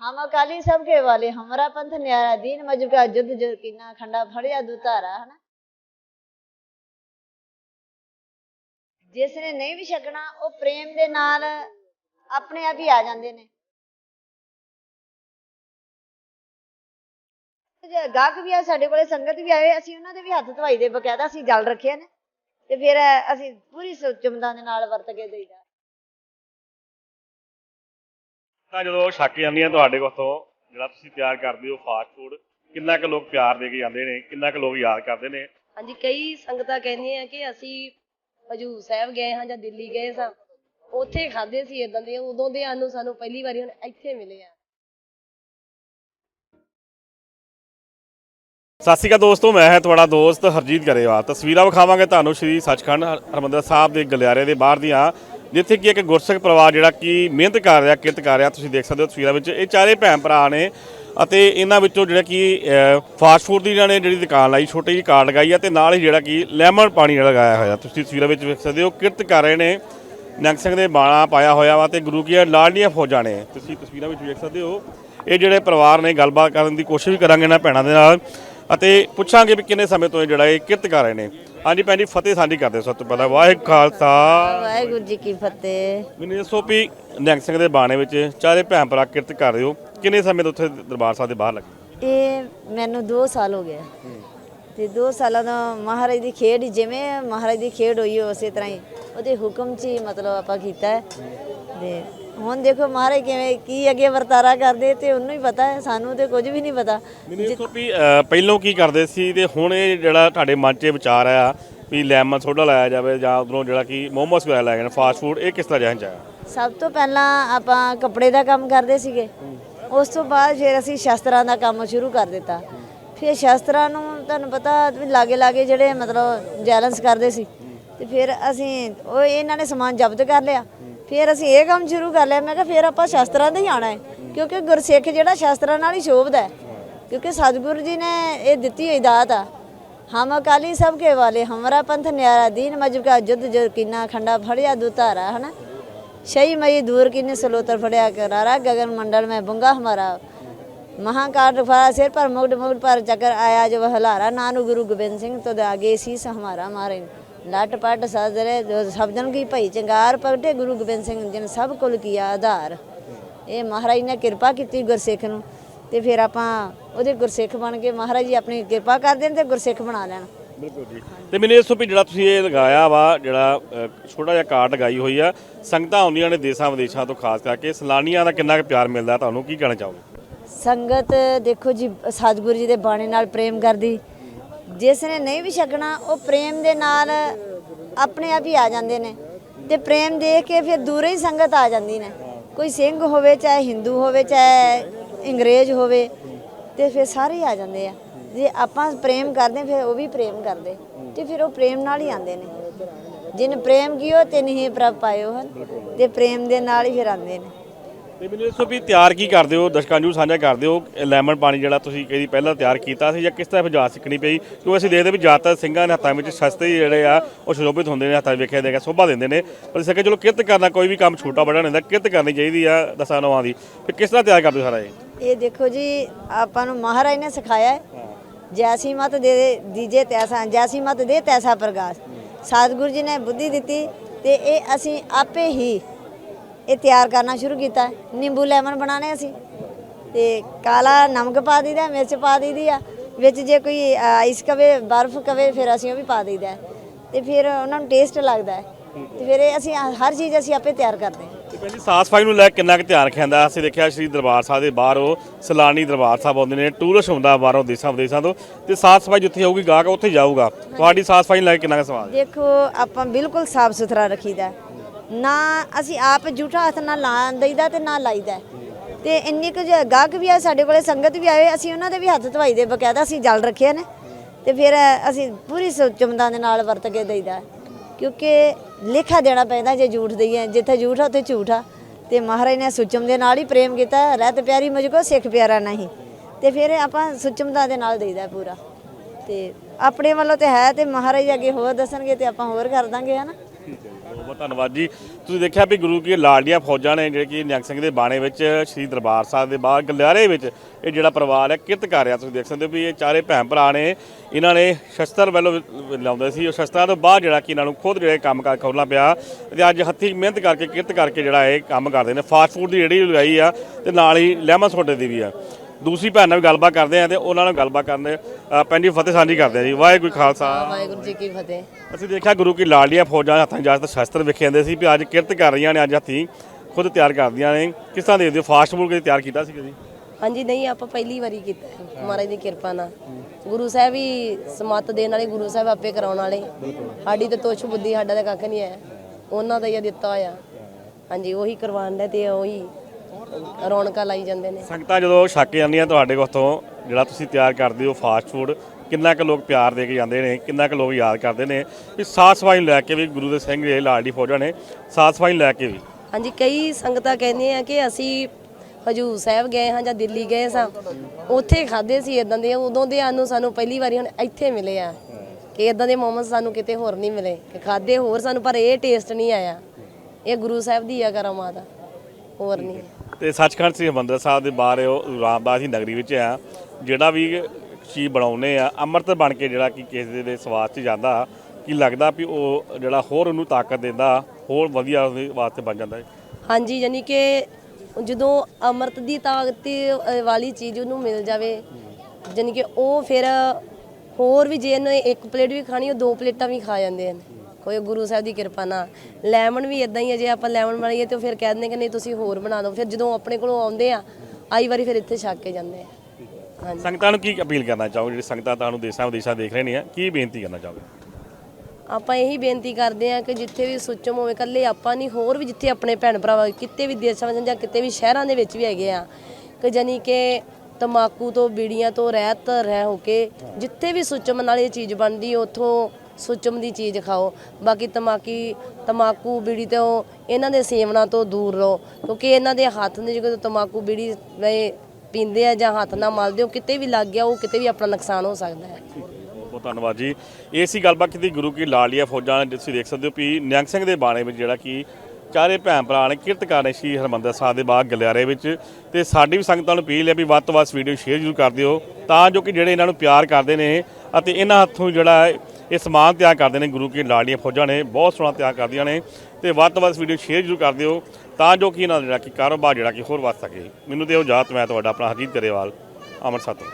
हम अकाली सबके वाले हमारा पंथ न्यारा दीन मजहब का युद्ध जो कीना खंडा फड़िया दुतारा है ना ਜਿਸ ਨੇ ਨਹੀਂ ਵੀ ਛਕਣਾ ਉਹ ਪ੍ਰੇਮ ਦੇ ਨਾਲ ਆਪਣੇ ਆਪ ਹੀ ਆ ਜਾਂਦੇ ਨੇ ਜੇ ਗਾਹਕ ਵੀ ਆ ਸਾਡੇ ਕੋਲੇ ਸੰਗਤ ਵੀ ਆਵੇ ਅਸੀਂ ਉਹਨਾਂ ਦੇ ਵੀ ਹੱਥ ਧਵਾਈ ਦੇ ਬਕਾਇਦਾ ਅਸੀਂ ਜਲ ਰੱਖੇ ਨੇ ਤੇ ਫਿਰ ਅਸੀਂ ਪੂਰੀ ਸੁਚਮਤਾ ਦੇ ਨਾਲ ਵਰਤ ਕੇ ਦੇਈਦਾ ਤਾਂ ਜਦੋਂ ਛੱਕ ਜਾਂਦੀਆਂ ਤੁਹਾਡੇ ਕੋਲ ਤੋਂ ਜਿਹੜਾ ਤੁਸੀਂ ਤਿਆਰ ਕਰਦੇ ਹੋ ਫਾਸਟ ਫੂਡ ਕਿੰਨਾ ਕੁ ਲੋਕ ਪਿਆਰ ਦੇ ਕੇ ਜਾਂਦੇ ਨੇ ਕਿੰਨਾ ਕੁ ਲੋਕ ਯਾਦ ਕਰਦੇ ਨੇ? ਹਾਂਜੀ ਕਈ ਸੰਗਤਾਂ ਕਹਿੰਦੀਆਂ ਕਿ ਅਸੀਂ ਹਜੂਰ ਸਾਹਿਬ ਗਏ ਹਾਂ ਜਾਂ ਦਿੱਲੀ ਗਏ ਸਾਂ। ਉੱਥੇ ਖਾਦੇ ਸੀ ਇਦਾਂ ਦੇ ਉਦੋਂ ਦੇ ਸਾਨੂੰ ਸਾਨੂੰ ਪਹਿਲੀ ਵਾਰੀ ਹੁਣ ਇੱਥੇ ਮਿਲੇ ਆ। ਸਤਿ ਸ਼੍ਰੀ ਅਕਾਲ ਦੋਸਤੋ ਮੈਂ ਹਾਂ ਤੁਹਾਡਾ ਦੋਸਤ ਹਰਜੀਤ ਗਰੇਵਾਲ। ਤਸਵੀਰਾਂ ਵਿਖਾਵਾਂਗੇ ਤੁਹਾਨੂੰ ਸ਼੍ਰੀ ਸੱਚਖੰਡ ਹਰ- ਹਰਿਮੰਦਰ ਸਾਹਿਬ ਦੇ ਗਲਿਆਰੇ ਦੇ ਬਾਹਰ ਦੀਆਂ। ਜਿੱਥੇ ਕਿ ਇੱਕ ਗੁਰਸਿੱਖ ਪਰਿਵਾਰ ਜਿਹੜਾ ਕਿ ਮਿਹਨਤ ਕਰ ਰਿਹਾ, ਕਿਰਤ ਕਰ ਰਿਹਾ, ਤੁਸੀਂ ਦੇਖ ਸਕਦੇ ਹੋ ਤਸਵੀਰਾਂ ਵਿੱਚ। ਇਹ ਚਾਰੇ ਭੈਣ ਭਰਾ ਨੇ ਅਤੇ ਇਹਨਾਂ ਵਿੱਚੋਂ ਜਿਹੜਾ ਕਿ ਫਾਸਟ ਫੂਡ ਦੀ ਇਹਨਾਂ ਨੇ ਜਿਹੜੀ ਦੁਕਾਨ ਲਾਈ, ਛੋਟੀ ਜਿਹੀ ਕਾਰਡ ਲਗਾਈ ਆ ਤੇ ਨਾਲ ਹੀ ਜਿਹੜਾ ਕਿ ਲੈਮਨ ਪਾਣੀ ਲਗਾਇਆ ਹੋਇਆ। ਤੁਸੀਂ ਤਸਵੀਰਾਂ ਵਿੱਚ ਵੇਖ ਸਕਦੇ ਹੋ, ਕਿਰਤ ਕਰ ਰਹੇ ਨੇ। ਨੰਗ ਸਿੰਘ ਦੇ ਬਾਣਾ ਪਾਇਆ ਹੋਇਆ ਵਾ ਤੇ ਗੁਰੂ ਕੀ ਲਾਡਲੀਆਂ ਫੌਜਾਂ ਨੇ। ਤੁਸੀਂ ਤਸਵੀਰਾਂ ਵਿੱਚ ਵੇਖ ਸਕਦੇ ਹੋ, ਇਹ ਜਿਹੜੇ ਪਰਿਵਾਰ ਨੇ ਗੱਲਬਾਤ ਕਰਨ ਦੀ ਕੋਸ਼ਿਸ਼ ਵੀ ਕਰਾਂਗੇ ਇਹਨਾਂ ਭੈਣਾਂ ਦੇ ਨਾਲ ਅਤੇ ਪੁੱਛਾਂਗੇ ਵੀ ਕਿੰਨੇ ਸਮੇਂ ਤੋਂ ਇਹ ਜਿਹੜਾ ਇਹ ਕਿਰਤ ਕਰ ਰਹੇ ਨੇ। ਹਾਂਜੀ ਭੈਣ ਜੀ ਫਤਿਹ ਸਾਂਝੀ ਕਰਦੇ ਸਭ ਤੋਂ ਪਹਿਲਾਂ। ਵਾਹਿਗੁਰੂ ਖਾਲਸਾ। ਵਾਹਿਗੁਰੂ ਜੀ ਕੀ ਫਤਿਹ। ਮੈਨੂੰ ਦੱਸੋ ਵੀ ਨਿਹੰਗ ਸਿੰਘ ਦੇ ਬਾਣੇ ਵਿੱਚ ਚਾਰੇ ਭੈਣ ਭਰਾ ਕਿਰਤ ਕਰ ਰਹੇ ਹੋ। ਕਿੰਨੇ ਸਮੇਂ ਤੋਂ ਉੱਥੇ ਦਰਬਾਰ ਸਾਹਿਬ ਦੇ ਬਾਹਰ ਲੱਗੇ? ਇਹ ਮੈਨੂੰ 2 ਸਾਲ ਹੋ ਗਏ। ਤੇ 2 ਸਾਲਾਂ ਤੋਂ ਮਹਾਰਾਜ ਦੀ ਖੇਡ ਜਿਵੇਂ ਮਹਾਰਾਜ ਦੀ ਖੇਡ ਹੋਈ ਉਸੇ ਤਰ੍ਹਾਂ ਹੀ ਉਹਦੇ ਹੁਕਮ 'ਚ ਹੀ ਮਤਲਬ ਆਪਾਂ ਕੀਤਾ। ਹੈ। ਤੇ ਹੁਣ ਦੇਖੋ ਮਹਾਰਾਜ ਕਿਵੇਂ ਕੀ ਅੱਗੇ ਵਰਤਾਰਾ ਕਰਦੇ ਤੇ ਉਹਨੂੰ ਹੀ ਪਤਾ ਹੈ ਸਾਨੂੰ ਤੇ ਕੁਝ ਵੀ ਨਹੀਂ ਪਤਾ। ਦੱਸੋ ਵੀ ਅ, ਪਹਿਲੋਂ ਕੀ ਕਰਦੇ ਸੀ ਤੇ ਹੁਣ ਇਹ ਜਿਹੜਾ ਤੁਹਾਡੇ ਮਨ 'ਚ ਵਿਚਾਰ ਆਇਆ ਵੀ ਲੈਮਨ ਸੋਡਾ ਲਾਇਆ ਜਾਵੇ ਜਾਂ ਉਧਰੋਂ ਜਿਹੜਾ ਕਿ ਮੋਮੋਸ ਵਗੈਰਾ ਲਾਏ ਜਾਣ ਫਾਸਟ ਫੂਡ ਇਹ ਕਿਸ ਤਰ੍ਹਾਂ ਜਹਨ ਚ ਆਇਆ ਸਭ ਤੋਂ ਪਹਿਲਾਂ ਆਪਾਂ ਕੱਪੜੇ ਦਾ ਕੰਮ ਕਰਦੇ ਸੀਗੇ। ਉਸ ਤੋਂ ਬਾਅਦ ਫਿਰ ਅਸੀਂ ਸ਼ਸਤਰਾਂ ਦਾ ਕੰਮ ਸ਼ੁਰੂ ਕਰ ਦਿੱਤਾ। ਫਿਰ ਸ਼ਸਤਰਾਂ ਨੂੰ ਤੁਹਾਨੂੰ ਪਤਾ ਵੀ ਲਾਗੇ ਲਾਗੇ ਜਿਹੜੇ ਮਤਲਬ ਜੈਲੈਂਸ ਕਰਦੇ ਸੀ। ਤੇ ਫਿਰ ਅਸੀਂ ਉਹ ਇਹਨਾਂ ਨੇ ਸਮਾਨ ਜ਼ਬਤ ਕਰ ਲਿਆ। ਫਿਰ ਅਸੀਂ ਇਹ ਕੰਮ ਸ਼ੁਰੂ ਕਰ ਲਿਆ। ਮੈਂ ਕਿਹਾ ਫਿਰ ਆਪਾਂ ਸ਼ਾਸਤਰਾਂ ਦੇ ਹੀ ਆਣਾ ਹੈ, ਕਿਉਂਕਿ ਗੁਰਸਿੱਖ ਜਿਹੜਾ ਸ਼ਾਸਤਰਾਂ ਨਾਲ ਹੀ ਸ਼ੋਭਦਾ ਹੈ, ਕਿਉਂਕਿ ਸਤਿਗੁਰੂ ਜੀ ਨੇ ਇਹ ਦਿੱਤੀ ਹੋਈ ਦਾਤ ਆ। ਹਮ ਅਕਾਲੀ ਸਭ ਕੇ ਵਾਲੇ, ਹਮਰਾ ਪੰਥ ਨਿਆਰਾ, ਦੀਨ ਮਜਬ ਕਾ ਜੁਦ ਜੋ ਕਿੰਨਾ, ਖੰਡਾ ਫੜਿਆ ਦੁਤਾਰਾ ਹਨਾ? ਸ਼ਈ ਮਈ ਦੂਰ ਕਿੰਨੇ ਸਲੋਤਰ ਫੜਿਆ ਕਰਾਰਾ, ਗਗਨ ਮੰਡਲ ਮੈਂ ਬੰਗਾ ਹਮਾਰਾ। ਮਹਾਕਾਲ ਫਾਰਾ ਸਿਰ ਪਰ, ਮੁਗਡ ਮੁਗਡ ਪਰ ਚੱਕਰ ਆਇਆ ਜੋ ਹਲਾਰਾ। ਨਾਨੂ ਗੁਰੂ ਗੋਬਿੰਦ ਸਿੰਘ ਤੋਂ ਦੇ ਆਗੇ ਸੀਸ ਹਮਾਰਾ ਮਾਰੇ। ਲਟ ਪਟ ਸਜਰੇ ਜੋ ਸਭ ਜਨ ਕੀ ਭਈ ਚੰਗਾਰ ਪਗਟੇ ਗੁਰੂ ਗੋਬਿੰਦ ਸਿੰਘ ਜੀ ਨੇ ਸਭ ਕੁਲ ਕੀਆ ਆਧਾਰ। ਇਹ ਮਹਾਰਾਜ ਨੇ ਕਿਰਪਾ ਕੀਤੀ ਗੁਰਸਿੱਖ ਨੂੰ ਤੇ ਫਿਰ ਆਪਾਂ ਉਹਦੇ ਗੁਰਸਿੱਖ ਬਣ ਕੇ ਮਹਾਰਾਜ ਜੀ ਆਪਣੀ ਕਿਰਪਾ ਕਰ ਦੇਣ ਤੇ ਗੁਰਸਿੱਖ ਬਣਾ ਲੈਣ। ਤੇ ਮੈਨੂੰ ਇਸ ਵੀ ਜਿਹੜਾ ਤੁਸੀਂ ਇਹ ਲਗਾਇਆ ਵਾ ਜਿਹੜਾ ਛੋਟਾ ਜਿਹਾ ਕਾਰਡ ਲਗਾਈ ਹੋਈ ਆ ਸੰਗਤਾਂ ਆਉਂਦੀਆਂ ਨੇ ਦੇਸ਼ਾਂ ਵਿਦੇਸ਼ਾਂ ਤੋਂ ਖਾਸ ਕਰਕੇ ਸਲਾਨੀਆਂ ਦਾ ਕਿੰਨਾ ਕੁ ਪਿਆਰ ਮਿਲਦਾ ਤੁਹਾਨੂੰ ਕੀ ਕਹਿਣਾ ਚਾਹੋਗੇ? ਸੰਗਤ ਦੇਖੋ ਜੀ ਸਤਿਗੁਰੂ ਜੀ ਦੇ ਬਾਣੇ ਨਾਲ ਪ੍ਰੇਮ ਕਰਦੀ ਜਿਸ ਨੇ ਨਹੀਂ ਵੀ ਛਕਣਾ, ਉਹ ਪ੍ਰੇਮ ਦੇ ਨਾਲ ਆਪਣੇ ਆਪ ਹੀ ਆ ਜਾਂਦੇ ਨੇ। ਤੇ ਪ੍ਰੇਮ ਦੇਖ ਕੇ ਫਿਰ ਦੂਰੇ ਹੀ ਸੰਗਤ ਆ ਜਾਂਦੀ ਨੇ। ਕੋਈ ਸਿੰਘ ਹੋਵੇ, ਚਾਹੇ ਹਿੰਦੂ ਹੋਵੇ, ਚਾਹੇ ਅੰਗਰੇਜ਼ ਹੋਵੇ, ਤੇ ਫਿਰ ਸਾਰੇ ਹੀ ਆ ਜਾਂਦੇ ਆ। ਜੇ ਆਪਾਂ ਪ੍ਰੇਮ ਕਰਦੇ, ਫਿਰ ਉਹ ਵੀ ਪ੍ਰੇਮ ਕਰਦੇ। ਤੇ ਫਿਰ ਉਹ ਪ੍ਰੇਮ ਨਾਲ ਹੀ ਆਉਂਦੇ ਨੇ। ਜਿਨ ਪ੍ਰੇਮ ਕੀਓ, ਤਿਨ ਹੀ ਪ੍ਰਭ ਪਾਇਓ ਹਨ। ਤੇ ਪ੍ਰੇਮ ਦੇ ਨਾਲ ਹੀ ਫਿਰ ਆਉਂਦੇ ਨੇ। ਤੇ ਮੈਨੂੰ ਦੱਸੋ ਵੀ ਤਿਆਰ ਕੀ ਕਰਦੇ ਹੋ? ਦਰਸ਼ਕਾਂ ਨੂੰ ਸਾਂਝਾ ਕਰਦੇ ਹੋ ਲੈਮਨ ਪਾਣੀ ਜਿਹੜਾ ਤੁਸੀਂ ਕਦੀ ਪਹਿਲਾਂ ਤਿਆਰ ਕੀਤਾ ਸੀ ਜਾਂ ਕਿਸ ਤਰ੍ਹਾਂ ਜਾਚ ਸਿੱਖਣੀ ਪਈ? ਕਿਉਂਕਿ ਅਸੀਂ ਦੇਖਦੇ ਵੀ ਜ਼ਿਆਦਾਤਰ ਸਿੰਘਾਂ ਦੇ ਹੱਥਾਂ ਵਿੱਚ ਸ਼ਸਤਰ ਹੀ ਜਿਹੜੇ ਆ ਉਹ ਸ਼ੋਭਿਤ ਹੁੰਦੇ ਨੇ ਹੱਥਾਂ ਵੇਖਿਆ ਦੇਗਾ ਸੋਭਾ ਦਿੰਦੇ ਨੇ। ਪਰ ਕਰਕੇ ਚਲੋ ਕਿਰਤ ਕਰਨਾ ਕੋਈ ਵੀ ਕੰਮ ਛੋਟਾ ਬੜਾ ਨਹੀਂ ਹੁੰਦਾ ਕਿਰਤ ਕਰਨੀ ਚਾਹੀਦੀ ਆ ਦਸਾਂ ਨਵਾਂ ਦੀ। ਫਿਰ ਕਿਸ ਤਰ੍ਹਾਂ ਤਿਆਰ ਕਰਦੇ ਸਾਰਾ ਇਹ? ਇਹ ਦੇਖੋ ਜੀ ਆਪਾਂ ਨੂੰ ਮਹਾਰਾਜ ਨੇ ਸਿਖਾਇਆ ਹੈ। ਜੈਸੀ ਮਤ ਦੇ ਦੀਜੇ ਤੈਸਾ ਜੈਸੀ ਮਤ ਦੇ ਤੈਸਾ ਪ੍ਰਗਾਸ ਸਤਿਗੁਰੂ ਜੀ ਨੇ ਬੁੱਧੀ ਦਿੱਤੀ ਤੇ ਇਹ ਅਸੀਂ ਆਪੇ ਹੀ ਇਹ ਤਿਆਰ ਕਰਨਾ ਸ਼ੁਰੂ ਕੀਤਾ। ਨਿੰਬੂ ਲੈਮਨ ਬਣਾਣੇ ਅਸੀਂ। ਤੇ ਕਾਲਾ ਨਮਕ ਪਾ ਦਈਦਾ ਮਿਰਚ ਪਾ ਦਈਦੀ ਆ। ਵਿੱਚ ਜੇ ਕੋਈ ਆਈਸ ਕਵੇ ਬਰਫ਼ ਕਵੇ ਫਿਰ ਅਸੀਂ ਉਹ ਵੀ ਪਾ ਦਈਦਾ। ਤੇ ਫਿਰ ਉਹਨਾਂ ਨੂੰ ਟੇਸਟ ਲੱਗਦਾ ਹੈ। ਤੇ ਫਿਰ ਇਹ ਅਸੀਂ ਹਰ ਚੀਜ਼ ਅਸੀਂ ਆਪੇ ਤਿਆਰ ਕਰਦੇ ਹਾਂ। ਤੇ ਜੀ ਸਾਫ਼ ਸਫ਼ਾਈ ਨੂੰ ਲੈ ਕੇ ਕਿੰਨਾ ਕੁ ਧਿਆਨ ਰੱਖਿਆ ਜਾਂਦਾ ਅਸੀਂ ਦੇਖਿਆ ਸ਼੍ਰੀ ਦਰਬਾਰ ਸਾਹਿਬ ਦੇ ਬਾਹਰੋਂ ਸਲਾਨੀ ਦਰਬਾਰ ਸਾਹਿਬ ਆਉਂਦੇ ਨੇ ਟੂਰਿਸਟ ਹੁੰਦਾ ਬਾਹਰੋਂ ਦੇਸ਼ਾਂ ਵਿਦੇਸ਼ਾਂ ਤੋਂ। ਤੇ ਸਾਫ਼ ਸਫ਼ਾਈ ਜਿੱਥੇ ਹੋਊਗੀ ਗਾਹਕ ਉੱਥੇ ਜਾਊਗਾ। ਤੁਹਾਡੀ ਸਾਫ਼ ਸਫ਼ਾਈ ਨੂੰ ਲੈ ਕੇ ਕਿੰਨਾ ਕੁ ਸਵਾਲ ਹੈ ਦੇਖੋ ਆਪਾਂ ਬਿਲਕੁਲ ਸਾਫ਼ ਸੁਥਰਾ ਰੱਖੀਦਾ। ਨਾ ਅਸੀਂ ਆਪ ਜੂਠਾ ਹੱਥ ਨਾ ਲਾ ਦਈਦਾ ਤੇ ਨਾ ਲਾਈਦਾ। ਹੈ। ਤੇ ਇੰਨੀ ਕੁ ਜ ਗਾਹਕ ਵੀ ਆ, ਸਾਡੇ ਕੋਲੇ ਸੰਗਤ ਵੀ ਆਵੇ ਅਸੀਂ ਉਹਨਾਂ ਦੇ ਵੀ ਹੱਥ ਧਵਾਈ ਦੇ, ਬਕਾਇਦਾ ਅਸੀਂ ਜਲ ਰੱਖੇ ਨੇ। ਤੇ ਫਿਰ ਅਸੀਂ ਪੂਰੀ ਸੁਚਮਤਾ ਦੇ ਨਾਲ ਵਰਤ ਕੇ ਦਈਦਾ। ਕਿਉਂਕਿ ਲੇਖਾ ਦੇਣਾ ਪੈਂਦਾ ਜੇ ਝੂਠ ਦਈਏ ਜਿੱਥੇ ਝੂਠ ਆ, ਉੱਥੇ ਝੂਠ ਆ। ਤੇ ਮਹਾਰਾਜ ਨੇ ਸੁਚਮ ਦੇ ਨਾਲ ਹੀ ਪ੍ਰੇਮ ਕੀਤਾ, ਰਹਿਤ ਪਿਆਰੀ ਮੁਝ ਕੋ, ਸਿੱਖ ਪਿਆਰਾ ਨਹੀਂ। ਤੇ ਫਿਰ ਆਪਾਂ ਸੁਚਮਤਾ ਦੇ ਨਾਲ ਦਈਦਾ ਪੂਰਾ। ਤੇ ਆਪਣੇ ਵੱਲੋਂ ਤੇ ਹੈ ਤੇ ਮਹਾਰਾਜ ਅੱਗੇ ਹੋਰ ਦੱਸਣਗੇ ਤੇ ਆਪਾਂ ਹੋਰ ਕਰ ਦਾਂਗੇ, ਹਨਾ? ਬਹੁਤ ਧੰਨਵਾਦ ਜੀ। ਤੁਸੀਂ ਦੇਖਿਆ ਵੀ ਗੁਰੂ ਕੀ ਲਾਡੀਆਂ ਫੌਜਾਂ ਨੇ ਜਿਹੜੇ ਕਿ ਨਿਹੰਗ ਸਿੰਘ ਦੇ ਬਾਣੇ ਵਿੱਚ ਸ਼੍ਰੀ ਦਰਬਾਰ ਸਾਹਿਬ ਦੇ ਬਾਹਰ ਗਲਿਆਰੇ ਵਿੱਚ ਇਹ ਜਿਹੜਾ ਪਰਿਵਾਰ ਹੈ ਕਿਰਤ ਕਰ ਰਿਹਾ। ਤੁਸੀਂ ਦੇਖ ਸਕਦੇ ਹੋ ਵੀ ਇਹ ਚਾਰੇ ਭੈਣ ਭਰਾ ਨੇ, ਇਹਨਾਂ ਨੇ ਸ਼ਸਤਰ ਵੱਲੋਂ ਲਾਉਂਦੇ ਸੀ। ਉਹ ਸ਼ਸਤਰਾਂ ਤੋਂ ਬਾਅਦ ਜਿਹੜਾ ਕਿ ਇਹਨਾਂ ਨੂੰ ਖੁਦ ਜਿਹੜੇ ਕੰਮ ਕਰ ਖੋਲਣਾ ਪਿਆ ਤੇ ਅੱਜ ਹੱਥੀਂ ਮਿਹਨਤ ਕਰਕੇ ਕਿਰਤ ਕਰਕੇ ਜਿਹੜਾ ਇਹ ਕੰਮ ਕਰਦੇ ਨੇ। ਫਾਸਟ ਫੂਡ ਦੀ ਜਿਹੜੀ ਲਗਾਈ ਆ ਤੇ ਨਾਲ ਹੀ ਲੈਮਨ ਸੋਡੇ ਦੀ ਵੀ ਆ। ਦੂਸਰੀ ਭੈਣ ਨਾਲ ਵੀ ਗੱਲਬਾਤ ਕਰਦੇ ਆ ਤੇ ਉਹਨਾਂ ਨਾਲ ਗੱਲਬਾਤ ਭੈਣ ਜੀ ਫਤਿਹ ਸਾਂਝੀ ਕਰਦੇ ਆ ਜੀ। ਵਾਹਿਗੁਰੂ ਖਾਲਸਾ। ਵਾਹਿਗੁਰੂ ਜੀ ਕੀ ਫਤਿਹ। ਅਸੀਂ ਦੇਖਿਆ ਗੁਰੂ ਕੀ ਲਾਡੀਆਂ ਫੌਜਾਂ ਹੱਥਾਂ ਜਾਂ ਸ਼ਸਤਰ ਵਿਖੇ ਜਾਂਦੇ ਸੀ ਵੀ ਅੱਜ ਕਿਰਤ ਕਰ ਰਹੀਆਂ ਨੇ ਅੱਜ ਹੱਥੀਂ ਖੁਦ ਤਿਆਰ ਕਰਦੀਆਂ ਨੇ। ਕਿਸ ਤਰ੍ਹਾਂ ਦੇਖਦੇ ਹੋ? ਫਾਸਟ ਫੂਡ ਕਦੇ ਤਿਆਰ ਕੀਤਾ ਸੀ ਕਦੀ? ਹਾਂਜੀ ਨਹੀਂ ਆਪਾਂ ਪਹਿਲੀ ਵਾਰੀ ਕੀਤਾ ਮਹਾਰਾਜ ਦੀ ਕਿਰਪਾ ਨਾਲ। ਗੁਰੂ ਸਾਹਿਬ ਹੀ ਸਮੱਤ ਦੇਣ ਵਾਲੇ ਗੁਰੂ ਸਾਹਿਬ ਆਪੇ ਕਰਾਉਣ ਵਾਲੇ। ਸਾਡੀ ਤੇ ਤੁੱਛ ਬੁੱਧੀ ਸਾਡਾ ਤਾਂ ਕੱਖ ਨਹੀਂ ਹੈ। ਉਹਨਾਂ ਦਾ ਹੀ ਦਿੱਤਾ ਹੋਇਆ। ਹਾਂਜੀ ਉਹੀ ਕਰਵਾਉਂਦੇ ਤੇ ਉਹੀ ਰੌਣਕਾਂ ਲਾਈ ਜਾਂਦੇ ਨੇ। ਸੰਗਤਾਂ ਜਦੋਂ ਛੱਕ ਜਾਂਦੀਆਂ ਤੁਹਾਡੇ ਕੋਲ ਜਿਹੜਾ ਤੁਸੀਂ ਤਿਆਰ ਕਰਦੇ ਹੋ ਫਾਸਟ ਫੂਡ ਕਿੰਨਾ ਕੁ ਲੋਕ ਪਿਆਰ ਦੇ ਕੇ ਜਾਂਦੇ ਨੇ ਕਿੰਨਾ ਕੁ ਲੋਕ ਯਾਦ ਕਰਦੇ ਨੇ? ਵੀ ਸਾਫ਼ ਸਫ਼ਾਈ ਨੂੰ ਲੈ ਕੇ ਵੀ ਗੁਰੂ ਦੇ ਸਿੰਘ ਜਿਹੜੇ ਲਾਡੀ ਫੌਜਾਂ ਨੇ ਸਾਫ਼ ਸਫ਼ਾਈ ਨੂੰ ਲੈ ਕੇ ਵੀ। ਹਾਂਜੀ ਕਈ ਸੰਗਤਾਂ ਕਹਿੰਦੀਆਂ ਆ ਕਿ ਅਸੀਂ ਹਜੂਰ ਸਾਹਿਬ ਗਏ ਹਾਂ ਜਾਂ ਦਿੱਲੀ ਗਏ ਸਾਂ। ਉੱਥੇ ਖਾਦੇ ਸੀ ਇਦਾਂ ਦੇ ਉਦੋਂ ਦੇ ਸਾਨੂੰ ਸਾਨੂੰ ਪਹਿਲੀ ਵਾਰੀ ਹੁਣ ਇੱਥੇ ਮਿਲੇ ਆ। ਕਿ ਇਦਾਂ ਦੇ ਮੋਮਸ ਸਾਨੂੰ ਕਿਤੇ ਹੋਰ ਨਹੀਂ ਮਿਲੇ। ਕਿ ਖਾਦੇ ਹੋਰ ਸਾਨੂੰ ਪਰ ਇਹ ਟੇਸਟ ਨਹੀਂ ਆਇਆ। ਇਹ ਗੁਰੂ ਸਾਹਿਬ ਦੀ ਆ ਕਰਾਮਾਤ ਆ ਹੋਰ ਨਹੀਂ। ਤੇ ਸੱਚਖੰਡ ਸ੍ਰੀ ਹਰਿਮੰਦਰ ਸਾਹਿਬ ਦੇ ਬਾਹਰ ਉਹ ਰਾਮਦਾਸ ਦੀ ਨਗਰੀ ਵਿੱਚ ਆ। ਜਿਹੜਾ ਵੀ ਚੀਜ਼ ਬਣਾਉਨੇ ਆ ਅੰਮ੍ਰਿਤ ਬਣ ਕੇ ਜਿਹੜਾ ਕਿ ਕਿਸੇ ਦੇ ਸਵਾਦ 'ਚ ਜਾਂਦਾ, ਕਿ ਲੱਗਦਾ ਵੀ ਉਹ ਜਿਹੜਾ ਹੋਰ ਉਹਨੂੰ ਤਾਕਤ ਦਿੰਦਾ, ਹੋਰ ਵਧੀਆ ਉਹਦੇ ਵਾਸਤੇ ਬਣ ਜਾਂਦਾ ਹੈ? ਹਾਂਜੀ, ਯਾਨੀ ਕਿ ਜਦੋਂ ਅੰਮ੍ਰਿਤ ਦੀ ਤਾਕਤ ਵਾਲੀ ਚੀਜ਼ ਉਹਨੂੰ ਮਿਲ ਜਾਵੇ, ਯਾਨੀ ਕਿ ਉਹ ਫਿਰ ਹੋਰ ਵੀ ਜੇ ਇਹਨੇ ਇੱਕ ਪਲੇਟ ਵੀ ਖਾਣੀ, ਉਹ ਦੋ ਪਲੇਟਾਂ ਵੀ ਖਾ ਜਾਂਦੇ ਹਨ। ਕੋਈ ਗੁਰੂ ਸਾਹਿਬ ਦੀ ਕਿਰਪਾ ਨਾਲ ਲੈਮਨ ਵੀ ਇਦਾਂ ਹੀ ਹੈ ਜੇ ਆਪਾਂ ਲੈਮਨ ਬਣਾਈਏ ਤੇ ਉਹ ਫਿਰ ਕਹਿ ਦਿੰਦੇ ਕਿ ਨਹੀਂ ਤੁਸੀਂ ਹੋਰ ਬਣਾ ਦਿਓ। ਫਿਰ ਜਦੋਂ ਆਪਣੇ ਕੋਲੋਂ ਆਉਂਦੇ ਆ ਆਈ ਵਾਰੀ ਫਿਰ ਇੱਥੇ ਛੱਕ ਕੇ ਜਾਂਦੇ ਆ। ਸੰਗਤਾਂ ਨੂੰ ਕੀ ਅਪੀਲ ਕਰਨਾ ਚਾਹੋਗੇ? ਜਿਹੜੀ ਸੰਗਤਾਂ ਤੁਹਾਨੂੰ ਦੇਸ਼ਾਂ ਵਿਦੇਸ਼ਾਂ ਦੇਖ ਰਹੇ ਨੇ ਆ ਕੀ ਬੇਨਤੀ ਕਰਨਾ ਚਾਹੋਗੇ? ਆਪਾਂ ਇਹੀ ਬੇਨਤੀ ਕਰਦੇ ਹਾਂ ਕਿ ਜਿੱਥੇ ਵੀ ਸੁੱਚਮ ਹੋਵੇ ਇਕੱਲੇ ਆਪਾਂ ਨਹੀਂ ਹੋਰ ਵੀ ਜਿੱਥੇ ਆਪਣੇ ਭੈਣ ਭਰਾ ਕਿਤੇ ਵੀ ਦੇਸ਼ਾਂ ਵਿੱਚ ਜਾਂ ਕਿਤੇ ਵੀ ਸ਼ਹਿਰਾਂ ਦੇ ਵਿੱਚ ਵੀ ਹੈਗੇ ਆ ਕਿ ਜਾਨੀ ਕਿ ਤਮਾਕੂ ਤੋਂ ਬੀੜੀਆਂ ਤੋਂ ਰਹਿਤ ਰਹਿ ਹੋ ਕੇ ਜਿੱਥੇ ਵੀ ਸੁੱਚਮ ਨਾਲ ਇਹ ਚੀਜ਼ ਬਣਦੀ ਉੱਥੋਂ ਸੁੱਚਮ ਦੀ ਚੀਜ਼ ਖਾਓ। ਬਾਕੀ ਤਮਾਕੀ, ਤਮਾਕੂ, ਬੀੜੀ ਤੋਂ ਇਹਨਾਂ ਦੇ ਸੇਵਨਾਂ ਤੋਂ ਦੂਰ ਰਹੋ। ਕਿਉਂਕਿ ਇਹਨਾਂ ਦੇ ਹੱਥ ਨੇ ਜਦੋਂ ਤਮਾਕੂ, ਬੀੜੀ ਪੀਂਦੇ ਆ ਜਾਂ ਹੱਥ ਨਾਲ ਮਲਦੇ ਹੋ ਕਿਤੇ ਵੀ ਲੱਗ ਗਿਆ, ਉਹ ਕਿਤੇ ਵੀ ਆਪਣਾ ਨੁਕਸਾਨ ਹੋ ਸਕਦਾ ਹੈ। ਬਹੁਤ ਧੰਨਵਾਦ ਜੀ। ਇਹ ਸੀ ਗੱਲਬਾਤ ਕੀਤੀ ਗੁਰੂ ਕੀ ਲਾਲੀਆ ਫੌਜਾਂ ਤੁਸੀਂ ਦੇਖ ਸਕਦੇ ਹੋ ਵੀ ਨਿਹੰਗ ਸਿੰਘ ਦੇ ਬਾਣੇ ਵਿੱਚ ਜਿਹੜਾ ਕਿ ਚਾਰੇ ਭੈਣ ਭਰਾ ਨੇ ਕਿਰਤ ਕਰ ਸ਼੍ਰੀ ਸੀ ਹਰਮੰਦਰ ਸਾਹਿਬ ਦੇ ਬਾਗ ਗਲਿਆਰੇ ਵਿੱਚ। ਤੇ ਸਾਡੀ ਵੀ ਸੰਗਤਾਂ ਨੂੰ ਅਪੀਲ ਹੈ ਵੀ ਵੱਧ ਤੋਂ ਵੱਧ ਵੀਡੀਓ ਸ਼ੇਅਰ ਜ਼ਰੂਰ ਕਰ ਦਿਓ, ਤਾਂ ਜੋ ਕਿ ਜਿਹੜੇ ਇਹਨਾਂ ਨੂੰ ਪਿਆਰ ਕਰਦੇ ਨੇ ਅਤੇ ਇਹਨਾਂ ਹੱਥੋਂ ਜਿਹੜਾ ਇਹ ਸਮਾਨ ਤਿਆਰ ਕਰਦੇ ਨੇ ਗੁਰੂ ਕੀ ਲਾਲੀਆਂ ਫੌਜਾਂ ਨੇ, ਬਹੁਤ ਸੋਹਣਾ ਤਿਆਰ ਕਰਦੀਆਂ ਨੇ ਤੇ ਵੱਧ ਤੋਂ ਵੱਧ ਵੀਡੀਓ ਸ਼ੇਅਰ ਜ਼ਰੂਰ ਕਰ ਦਿਓ ਤਾਂ ਜੋ ਕਿ ਇਹਨਾਂ ਦਾ ਜਿਹੜਾ ਕਿ ਕਾਰੋਬਾਰ ਜਿਹੜਾ ਕਿ ਹੋਰ ਵੱਧ ਸਕੇ। ਮੈਨੂੰ ਤੇ ਉਹ ਜਾਤ ਮੈਂ ਤੁਹਾਡਾ ਆਪਣਾ ਹਰਜੀਤ ਗਰੇਵਾਲ ਅੰਮ੍ਰਿਤਸਰ ਤੋਂ।